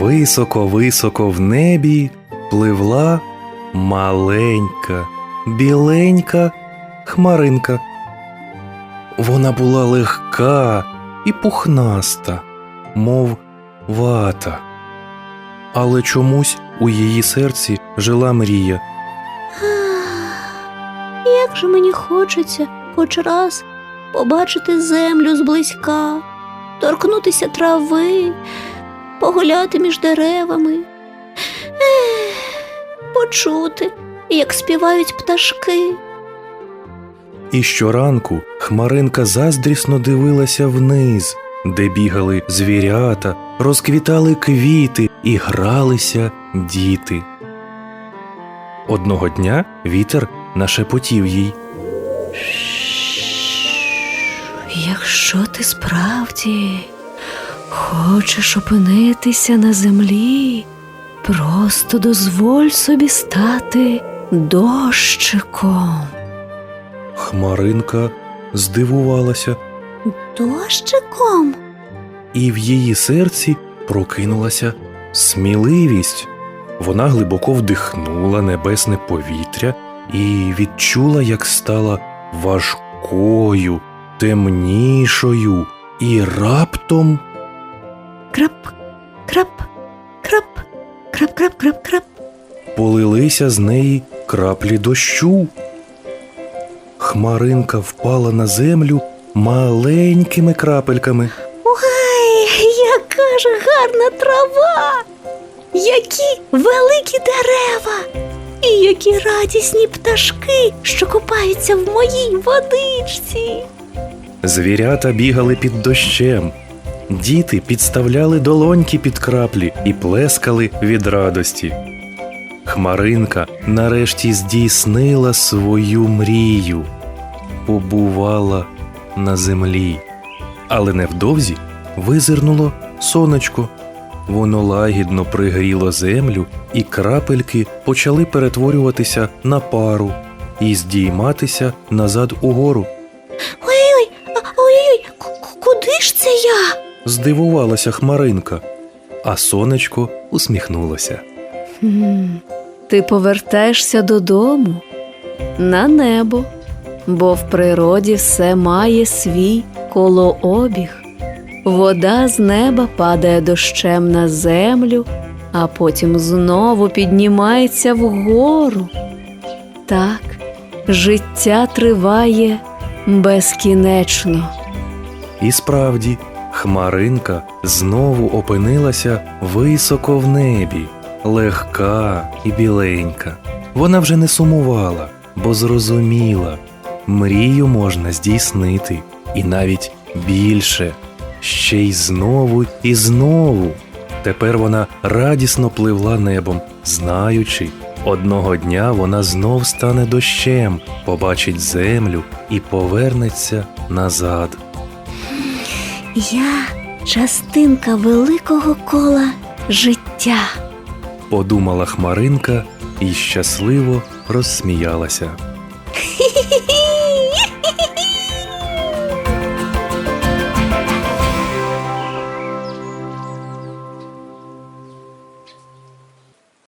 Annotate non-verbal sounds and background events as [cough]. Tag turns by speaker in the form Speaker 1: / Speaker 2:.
Speaker 1: Високо-високо в небі пливла маленька, біленька хмаринка. Вона була легка і пухнаста, мов вата. Але чомусь у її серці жила мрія.
Speaker 2: Як же мені хочеться хоч раз побачити землю зблизька, торкнутися трави, погуляти між деревами, Ех, почути, як співають пташки.
Speaker 1: І щоранку хмаринка заздрісно дивилася вниз, де бігали звірята, розквітали квіти і гралися діти. Одного дня вітер нашепотів їй.
Speaker 2: Якщо ти справді хочеш опинитися на землі, просто дозволь собі стати дощиком.
Speaker 1: Хмаринка здивувалася,
Speaker 2: Дощиком?
Speaker 1: і в її серці прокинулася сміливість. Вона глибоко вдихнула небесне повітря і відчула, як стала важкою, темнішою, і раптом
Speaker 2: Крап, крап, крап, крап, крап, крап, крап.
Speaker 1: полилися з неї краплі дощу. Хмаринка впала на землю маленькими крапельками.
Speaker 2: Ой, яка ж гарна трава! Які великі дерева! І які радісні пташки, що купаються в моїй водичці.
Speaker 1: Звірята бігали під дощем. Діти підставляли долоньки під краплі і плескали від радості. Хмаринка нарешті здійснила свою мрію, побувала на землі. Але невдовзі визирнуло сонечко. Воно лагідно пригріло землю, і крапельки почали перетворюватися на пару і здійматися назад угору. Здивувалася хмаринка, а сонечко усміхнулося.
Speaker 2: Ти повертаєшся додому на небо, бо в природі все має свій колообіг. Вода з неба падає дощем на землю, а потім знову піднімається вгору. Так, життя триває безкінечно.
Speaker 1: І справді, хмаринка знову опинилася високо в небі, легка і біленька. Вона вже не сумувала, бо зрозуміла, мрію можна здійснити, і навіть більше, ще й знову і знову. Тепер вона радісно пливла небом, знаючи, одного дня вона знов стане дощем, побачить землю і повернеться назад.
Speaker 2: Я частинка великого кола життя.
Speaker 1: Подумала хмаринка і щасливо розсміялася. [laughs]